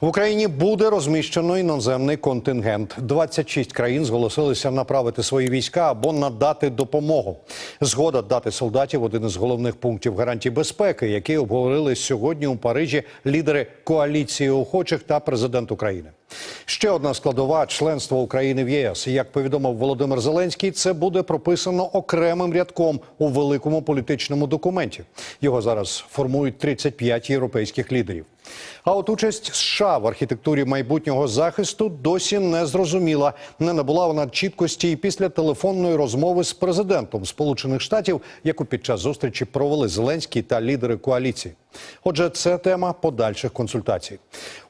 В Україні буде розміщено іноземний контингент. 26 країн зголосилися направити свої війська або надати допомогу. Згода дати солдатів один із головних пунктів гарантій безпеки, які обговорили сьогодні у Парижі лідери коаліції охочих та президент України. Ще одна складова членства України в ЄС. Як повідомив Володимир Зеленський, це буде прописано окремим рядком у великому політичному документі. Його зараз формують 35 європейських лідерів. А от участь США в архітектурі майбутнього захисту досі не зрозуміла. Не набула вона чіткості і після телефонної розмови з президентом Сполучених Штатів, яку під час зустрічі провели Зеленський та лідери коаліції. Отже, це тема подальших консультацій.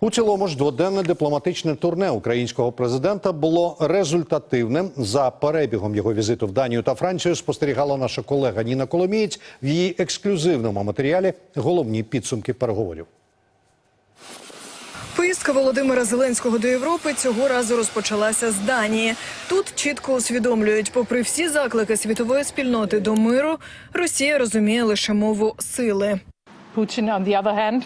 У цілому ж дводенне дипломатичне турне українського президента було результативним. За перебігом його візиту в Данію та Францію спостерігала наша колега Ніна Коломієць в її ексклюзивному матеріалі головні підсумки переговорів. Поїздка Володимира Зеленського до Європи цього разу розпочалася з Данії. Тут чітко усвідомлюють, попри всі заклики світової спільноти до миру, Росія розуміє лише мову сили. Путін, on the other hand,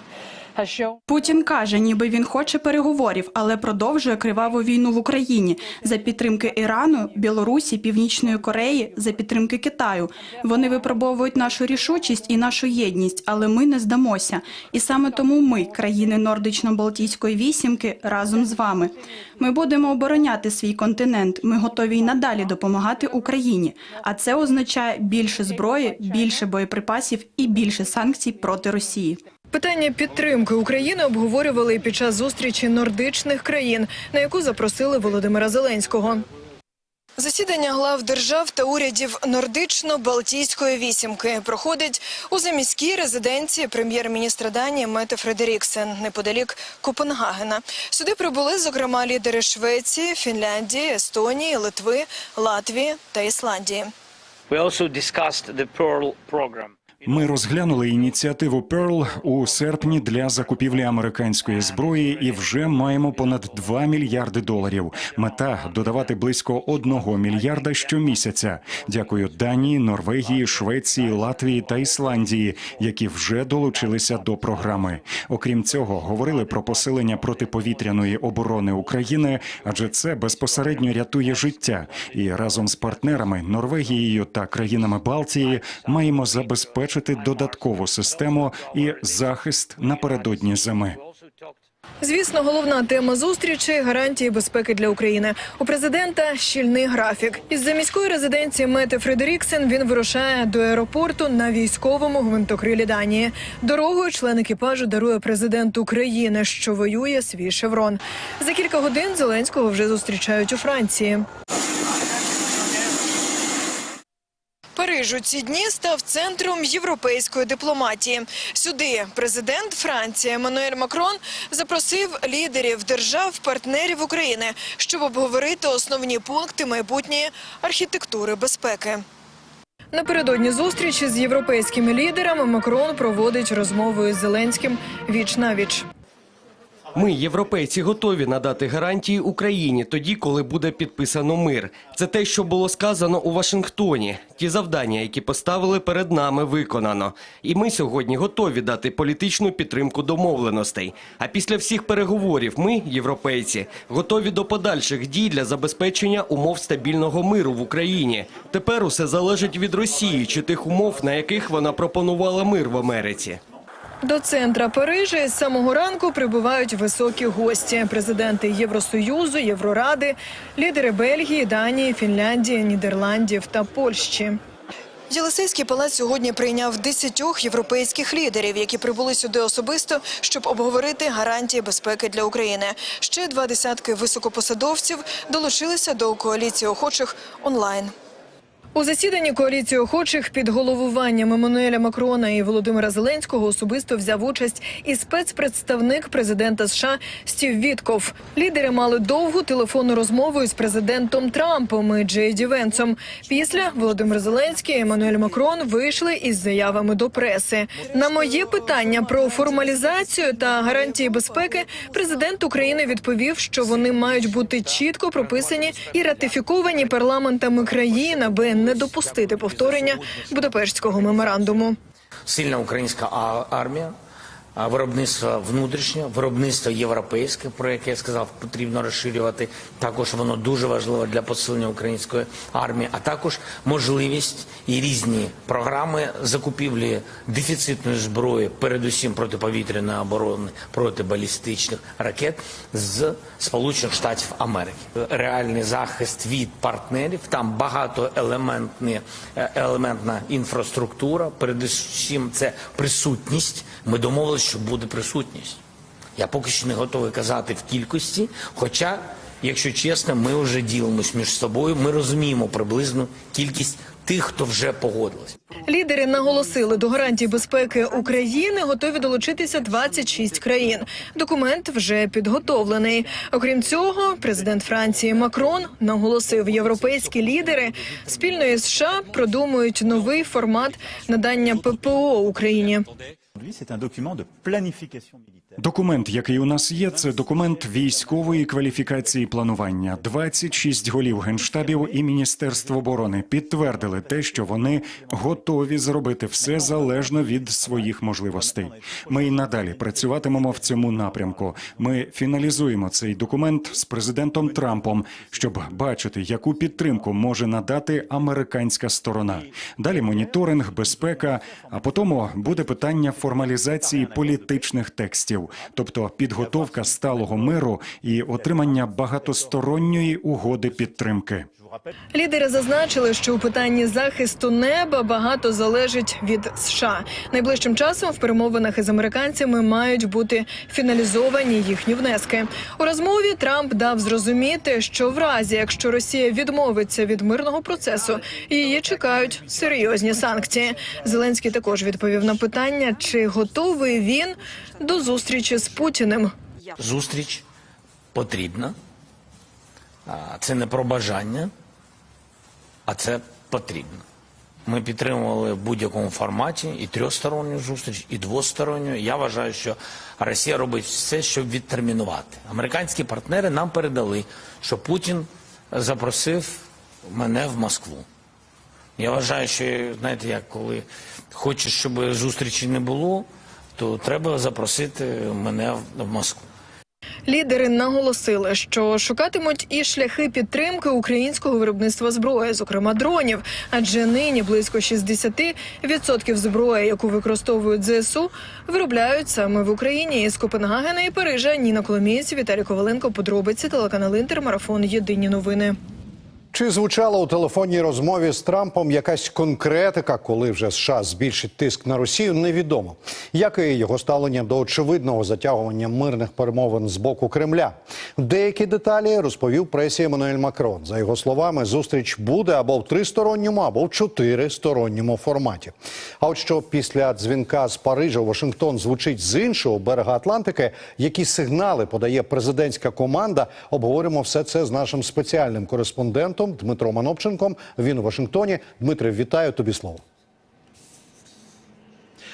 Путін каже, ніби він хоче переговорів, але продовжує криваву війну в Україні за підтримки Ірану, Білорусі, Північної Кореї, за підтримки Китаю. Вони випробовують нашу рішучість і нашу єдність, але ми не здамося. І саме тому ми, країни Нордично-Балтійської вісімки, разом з вами. Ми будемо обороняти свій континент. Ми готові й надалі допомагати Україні. А це означає більше зброї, більше боєприпасів і більше санкцій проти Росії. Питання підтримки України обговорювали і під час зустрічі нордичних країн, на яку запросили Володимира Зеленського. Засідання глав держав та урядів Нордично-Балтійської вісімки проходить у заміській резиденції прем'єр-міністра Данії Мете Фредеріксен неподалік Копенгагена. Сюди прибули зокрема лідери Швеції, Фінляндії, Естонії, Литви, Латвії та Ісландії. We also discussed the Pearl. Ми розглянули ініціативу Pearl у серпні для закупівлі американської зброї і вже маємо понад 2 мільярди доларів. Мета додавати близько 1 мільярда щомісяця. Дякую Данії, Норвегії, Швеції, Латвії та Ісландії, які вже долучилися до програми. Окрім цього, говорили про посилення протиповітряної оборони України, адже це безпосередньо рятує життя. І разом з партнерами Норвегією та країнами Балтії маємо забезпечити додаткову систему і захист напередодні зими. Звісно, головна тема зустрічі гарантії безпеки для України. У президента щільний графік. Із заміської резиденції Мети Фредеріксен він вирушає до аеропорту на військовому гвинтокрилі Данії. Дорогою член екіпажу дарує президенту України, що воює свій шеврон. За кілька годин Зеленського вже зустрічають у Франції. Париж у ці дні став центром європейської дипломатії. Сюди президент Франції Еммануель Макрон запросив лідерів держав-партнерів України, щоб обговорити основні пункти майбутньої архітектури безпеки. Напередодні зустрічі з європейськими лідерами Макрон проводить розмову із Зеленським віч на віч. Ми, європейці, готові надати гарантії Україні тоді, коли буде підписано мир. Це те, що було сказано у Вашингтоні. Ті завдання, які поставили перед нами, виконано. І ми сьогодні готові дати політичну підтримку домовленостей. А після всіх переговорів ми, європейці, готові до подальших дій для забезпечення умов стабільного миру в Україні. Тепер усе залежить від Росії чи тих умов, на яких вона пропонувала мир в Америці. До центра Парижа з самого ранку прибувають високі гості: президенти Євросоюзу, Євроради, лідери Бельгії, Данії, Фінляндії, Нідерландів та Польщі. Єлисейський палац сьогодні прийняв десятьох європейських лідерів, які прибули сюди особисто, щоб обговорити гарантії безпеки для України. Ще два десятки високопосадовців долучилися до коаліції охочих онлайн. У засіданні коаліції охочих під головуванням Еммануеля Макрона і Володимира Зеленського особисто взяв участь і спецпредставник президента США Стів Вітков. Лідери мали довгу телефонну розмову із президентом Трампом і Джей Ді. Після Володимир Зеленський і Еммануель Макрон вийшли із заявами до преси. На моє питання про формалізацію та гарантії безпеки президент України відповів, що вони мають бути чітко прописані і ратифіковані парламентами країн, аби не допустити повторення Будапештського меморандуму. сильна українська армія, виробництво внутрішнє, виробництво європейське, про яке я сказав, потрібно розширювати. Також воно дуже важливо для посилення української армії, а також можливість і різні програми закупівлі дефіцитної зброї, передусім протиповітряної оборони, протибалістичних ракет з Сполучених Штатів Америки. Реальний захист від партнерів, там багатоелементні е, елементна інфраструктура. Передусім, це присутність. Ми домовилися, що буде присутність. Я поки що не готовий казати в кількості, хоча, якщо чесно, ми вже ділимось між собою. Ми розуміємо приблизну кількість тих, хто вже погодились. Лідери наголосили, до гарантій безпеки України готові долучитися 26 країн. Документ вже підготовлений. Окрім цього, президент Франції Макрон наголосив, європейські лідери спільно із США продумують новий формат надання ППО Україні. Aujourd'hui, c'est un document de planification militaire. Документ, який у нас є, це документ військової кваліфікації планування. 26 голів генштабів і міністерство оборони підтвердили те, що вони готові зробити все залежно від своїх можливостей. Ми й надалі працюватимемо в цьому напрямку. Ми фіналізуємо цей документ з президентом Трампом, щоб бачити, яку підтримку може надати американська сторона. Далі моніторинг, безпека. А потім буде питання формалізації політичних текстів, тобто підготовка сталого миру і отримання багатосторонньої угоди підтримки. Лідери зазначили, що у питанні захисту неба багато залежить від США. Найближчим часом в перемовинах із американцями мають бути фіналізовані їхні внески. У розмові Трамп дав зрозуміти, що в разі, якщо Росія відмовиться від мирного процесу, її чекають серйозні санкції. Зеленський також відповів на питання, чи готовий він до зустрічі з Путіним. Зустріч потрібна. Це не про бажання, а це потрібно. Ми підтримували в будь-якому форматі і трьохсторонню зустріч, і двосторонню. Я вважаю, що Росія робить все, щоб відтермінувати. Американські партнери нам передали, що Путін запросив мене в Москву. Я вважаю, що знаєте, як коли хочеш, щоб зустрічі не було, то треба запросити мене в- Москву. Лідери наголосили, що шукатимуть і шляхи підтримки українського виробництва зброї, зокрема дронів. Адже нині близько 60% зброї, яку використовують ЗСУ, виробляють саме в Україні. Із Копенгагена і Парижа Ніна Коломієць, Віталій Коваленко. Подробиці телеканал Інтер. Марафон. Єдині новини. Чи звучала у телефонній розмові з Трампом якась конкретика, коли вже США збільшить тиск на Росію, невідомо. Як і його ставлення до очевидного затягування мирних перемовин з боку Кремля. Деякі деталі розповів пресі Еммануель Макрон. За його словами, зустріч буде або в тристоронньому, або в чотиристоронньому форматі. А от що після дзвінка з Парижа Вашингтон звучить з іншого берега Атлантики, які сигнали подає президентська команда, обговоримо все це з нашим спеціальним кореспондентом Дмитром Анопченком. Він у Вашингтоні. Дмитре, вітаю тобі слово.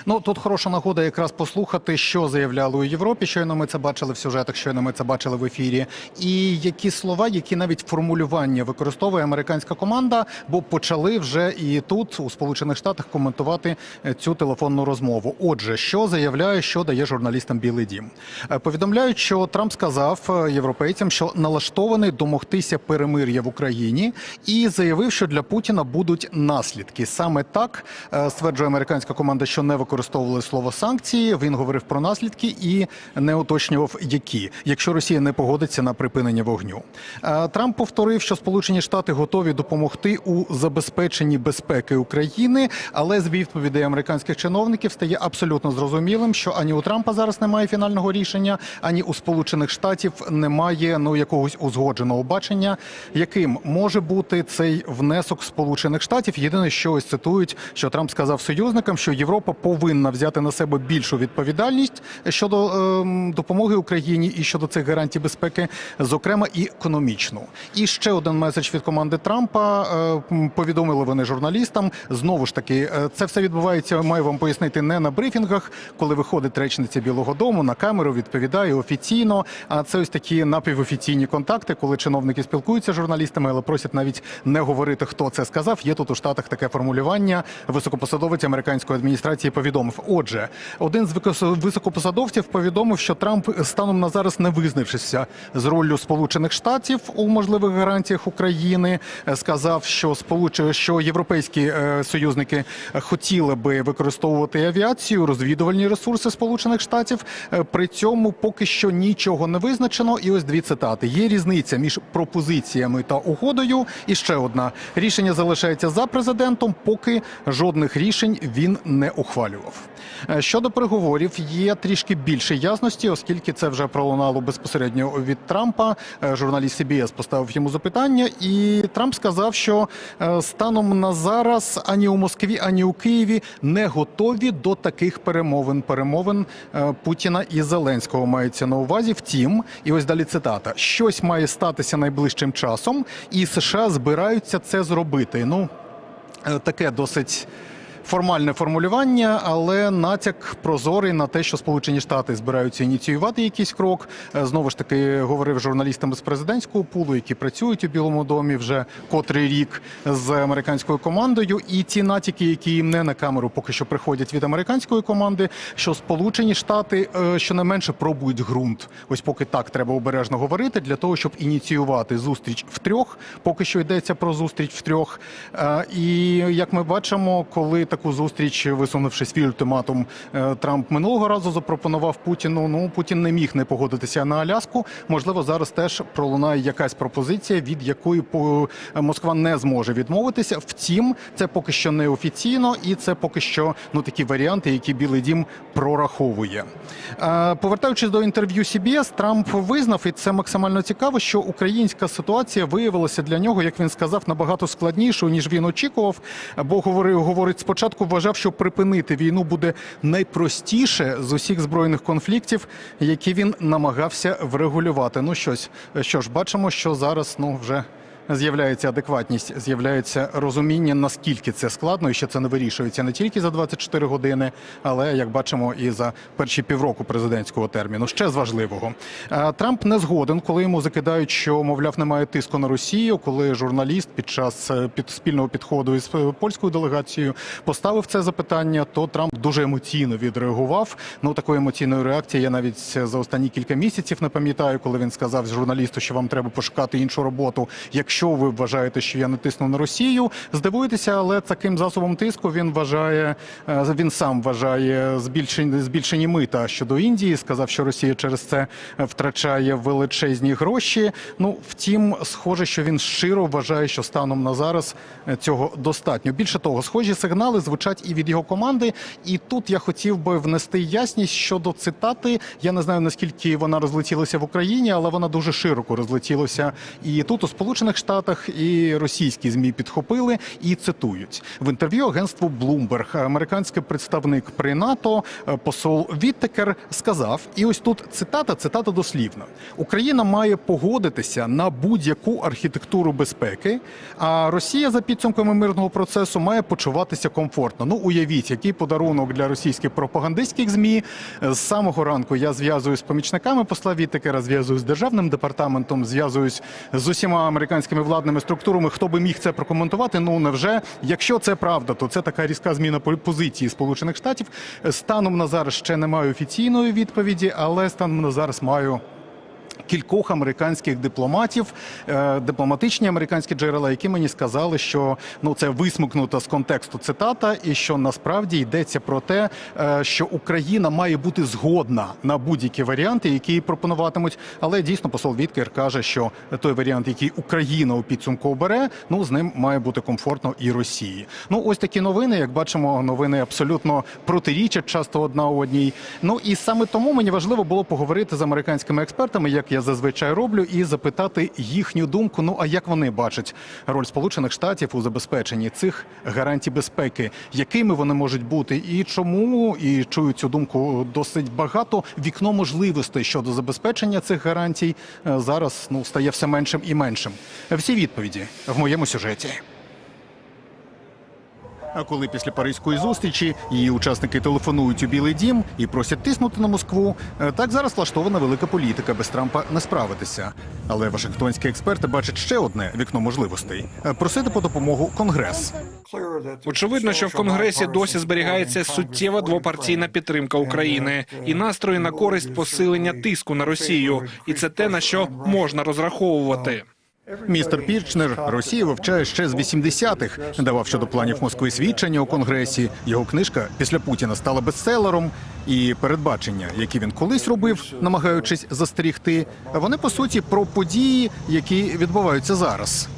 Ну тут хороша нагода якраз послухати, що заявляли у Європі. Щойно ми це бачили в сюжетах, щойно ми це бачили в ефірі. І які слова, які навіть формулювання використовує американська команда, бо почали вже і тут, у Сполучених Штатах, коментувати е, цю телефонну розмову. Отже, що заявляє, що дає журналістам Білий Дім? Е, Повідомляють, що Трамп сказав е, європейцям, що налаштований домогтися перемир'я в Україні, і заявив, що для Путіна будуть наслідки. Саме так стверджує американська команда, що не використовували слово санкції. Він говорив про наслідки і не уточнював, які, якщо Росія не погодиться на припинення вогню. Е, Трамп повторив, що Сполучені Штати готові допомогти у забезпеченні безпеки України, але з відповідей американських чиновників стає абсолютно зрозумілим, що ані у Трампа зараз немає фінального рішення, ані у Сполучених Штатів немає ну якогось узгодженого бачення, яким може бути цей внесок Сполучених Штатів. Єдине, що ось цитують, що Трамп сказав союзникам, що Європа повинна взяти на себе більшу відповідальність щодо ем, допомоги Україні і щодо цих гарантій безпеки, зокрема і економічну. І ще один меседж від команди Трампа е, повідомили вони журналістам. Знову ж таки, е, це все відбувається. Маю вам пояснити не на брифінгах, коли виходить речниця Білого Дому на камеру, відповідає офіційно. А це ось такі напівофіційні контакти, коли чиновники спілкуються з журналістами, але просять навіть не говорити, хто це сказав. Є тут у штатах таке формулювання. Високопосадовець американської адміністрації повідомив. Повідомив. Отже, один з високопосадовців повідомив, що Трамп станом на зараз не визначився з роллю Сполучених Штатів у можливих гарантіях України. Е, Сказав, що сполуч... що європейські е, союзники хотіли би використовувати авіацію, розвідувальні ресурси Сполучених Штатів. Е, При цьому поки що нічого не визначено. І ось дві цитати: є різниця між пропозиціями та угодою. І ще одна рішення залишається за президентом, поки жодних рішень він не ухвалював. Е, Щодо переговорів, є трішки більше ясності, оскільки це вже пролунало безпосередньо від Трампа. Е, Журналіст CBS поставив йому запитання, і Трамп сказав, що е, станом на зараз ані у Москві, ані у Києві не готові до таких перемовин. Перемовин Путіна і Зеленського мається на увазі. Втім, і ось далі цитата: щось має статися найближчим часом, і США збираються це зробити. Ну таке досить. Формальне формулювання, але натяк прозорий на те, що Сполучені Штати збираються ініціювати якийсь крок. Е, Знову ж таки говорив з журналістами з президентського пулу, які працюють у Білому домі вже котрий рік з американською командою. І ті натяки, які їм не на камеру поки що приходять від американської команди, що Сполучені Штати е, щонайменше пробують ґрунт. Ось поки так треба обережно говорити для того, щоб ініціювати зустріч втрьох. Поки що йдеться про зустріч втрьох. Е, І як ми бачимо, коли таку зустріч, висунувши свій ультиматум, е, Трамп минулого разу запропонував Путіну. Ну Путін не міг не погодитися на Аляску. Можливо, зараз теж пролунає якась пропозиція, від якої по- Москва не зможе відмовитися. Втім, це поки що не офіційно, і це поки що ну такі варіанти, які Білий Дім прораховує. Е, Повертаючись до інтерв'ю CBS, Трамп визнав, і це максимально цікаво, що українська ситуація виявилася для нього, як він сказав, набагато складнішою ніж він очікував. Бо говорив, говорить, спочатку вважав, що припинити війну буде найпростіше з усіх збройних конфліктів, які він намагався врегулювати. Ну щось, що ж, бачимо, що зараз ну вже. З'являється адекватність, з'являється розуміння, наскільки це складно, і що це не вирішується не тільки за 24 години, але як бачимо, і за перші півроку президентського терміну. Ще з важливого Е, Трамп не згоден, коли йому закидають, що мовляв немає тиску на Росію. Коли журналіст під час е, під спільного підходу із е, польською делегацією поставив це запитання, то Трамп дуже емоційно відреагував. Ну такої емоційної реакції я навіть за останні кілька місяців не пам'ятаю, коли він сказав журналісту, що вам треба пошукати іншу роботу. Якщо ви вважаєте, що я не тисну на Росію, здивуєтеся, але таким засобом тиску він вважає, е, він сам вважає збільшені збільшені мита щодо Індії. Сказав, що Росія через це втрачає величезні гроші. Ну втім, схоже, що він щиро вважає, що станом на зараз е, цього достатньо. Більше того, схожі сигнали звучать і від його команди. І тут я хотів би внести ясність щодо цитати. Я не знаю наскільки вона розлетілася в Україні, але вона дуже широко розлетілася і тут у Сполучених Штатах, і російські змі підхопили і цитують в інтерв'ю агентству Bloomberg американський представник при НАТО е, посол Віттекер сказав, і ось тут цитата, цитата дослівна: Україна має погодитися на будь-яку архітектуру безпеки, а Росія за підсумками мирного процесу має почуватися комфортно. Ну уявіть, який подарунок для російських пропагандистських змі. З самого ранку я зв'язуюсь з помічниками посла Віттекера, зв'язуюсь з державним департаментом, зв'язуюсь з усіма американськими владними структурами. Хто би міг це прокоментувати? Ну невже, якщо це правда, то це така різка зміна по- позиції Сполучених Штатів. Станом на зараз ще не маю офіційної відповіді, але станом на зараз маю. Кількох американських дипломатів, е, дипломатичні американські джерела, які мені сказали, що ну це висмикнута з контексту цитата, і що насправді йдеться про те, е, що Україна має бути згодна на будь-які варіанти, які їй пропонуватимуть. Але дійсно посол Віткер каже, що той варіант, який Україна у підсумку обере, ну з ним має бути комфортно і Росії. Ну ось такі новини, як бачимо, новини абсолютно протирічать часто одна одній. Ну і саме тому мені важливо було поговорити з американськими експертами, як я зазвичай роблю, і запитати їхню думку. Ну а як вони бачать роль Сполучених Штатів у забезпеченні цих гарантій безпеки, якими вони можуть бути, і чому і чую цю думку досить багато. Вікно можливостей щодо забезпечення цих гарантій е, зараз ну стає все меншим і меншим. Всі відповіді в моєму сюжеті. А коли після паризької зустрічі її учасники телефонують у Білий Дім і просять тиснути на Москву, е, так зараз влаштована велика політика без Трампа не справитися. Але вашингтонські експерти бачать ще одне вікно можливостей просити по допомогу Конгрес. Очевидно, що в Конгресі досі зберігається суттєва двопартійна підтримка України і настрої на користь посилення тиску на Росію, і це те на що можна розраховувати. Містер Пірчнер Росію вивчає ще з 80-х, давав щодо планів Москви свідчення у Конгресі. Його книжка після Путіна стала бестселером. І передбачення, які він колись робив, намагаючись застерігти, вони по суті про події, які відбуваються зараз.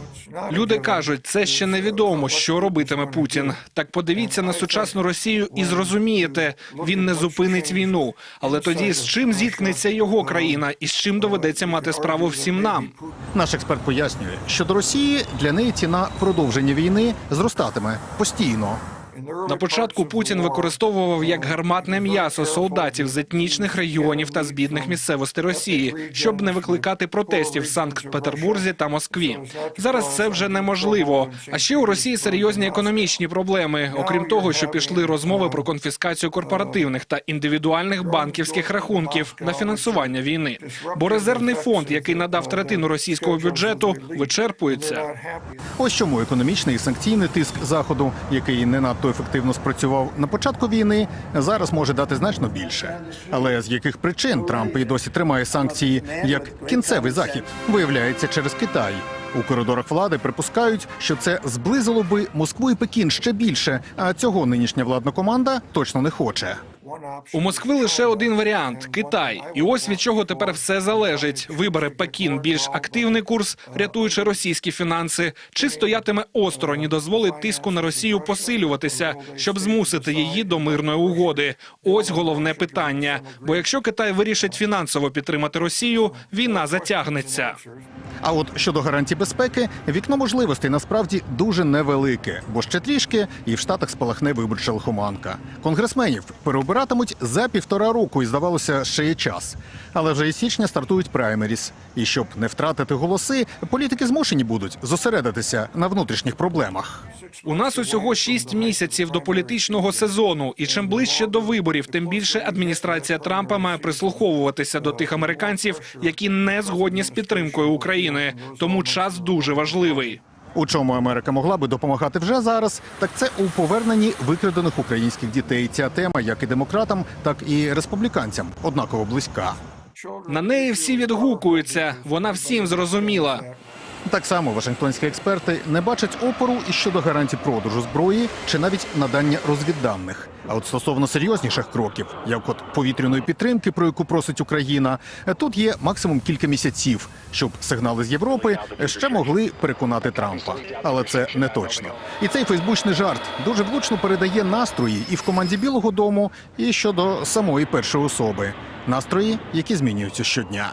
Люди кажуть, це ще невідомо, що робитиме Путін. Так подивіться на сучасну Росію і зрозумієте, він не зупинить війну. Але тоді з чим зіткнеться його країна, і з чим доведеться мати справу всім нам? Наш експерт пояснює, що до Росії для неї ціна продовження війни зростатиме постійно. На початку Путін використовував як гарматне м'ясо солдатів з етнічних регіонів та з бідних місцевостей Росії, щоб не викликати протестів в Санкт-Петербурзі та Москві. Зараз це вже неможливо. А ще у Росії серйозні економічні проблеми, окрім того, що пішли розмови про конфіскацію корпоративних та індивідуальних банківських рахунків на фінансування війни. Бо резервний фонд, який надав третину російського бюджету, вичерпується. Ось чому економічний і санкційний тиск заходу, який не надто ефективно спрацював на початку війни, зараз може дати значно більше. Але з яких причин Трамп і досі тримає санкції як кінцевий захід, виявляється через Китай. У коридорах влади припускають, що це зблизило би Москву і Пекін ще більше. А цього нинішня владна команда точно не хоче. У Москви лише один варіант Китай. І ось від чого тепер все залежить. Вибере Пекін більш активний курс, рятуючи російські фінанси, чи стоятиме осторонь і дозволить тиску на Росію посилюватися, щоб змусити її до мирної угоди. Ось головне питання. Бо якщо Китай вирішить фінансово підтримати Росію, війна затягнеться. А от щодо гарантій безпеки, вікно можливостей насправді дуже невелике, бо ще трішки і в штатах спалахне виборча лихоманка. Конгресменів переобиратимуть за півтора року, і здавалося, ще є час. Але вже із січня стартують праймеріс. І щоб не втратити голоси, політики змушені будуть зосередитися на внутрішніх проблемах. У нас усього шість місяців до політичного сезону, і чим ближче до виборів, тим більше адміністрація Трампа має прислуховуватися до тих американців, які не згодні з підтримкою України. Тому час дуже важливий. У чому Америка могла би допомагати вже зараз, так це у поверненні викрадених українських дітей. Ця тема як і демократам, так і республіканцям однаково близька. На неї всі відгукуються. Вона всім зрозуміла. Так само вашингтонські експерти не бачать опору і щодо гарантій продажу зброї чи навіть надання розвідданих. А от стосовно серйозніших кроків, як от повітряної підтримки, про яку просить Україна, тут є максимум кілька місяців, щоб сигнали з Європи ще могли переконати Трампа. Але це не точно. І цей фейсбучний жарт дуже влучно передає настрої і в команді Білого Дому, і щодо самої першої особи. Настрої, які змінюються щодня.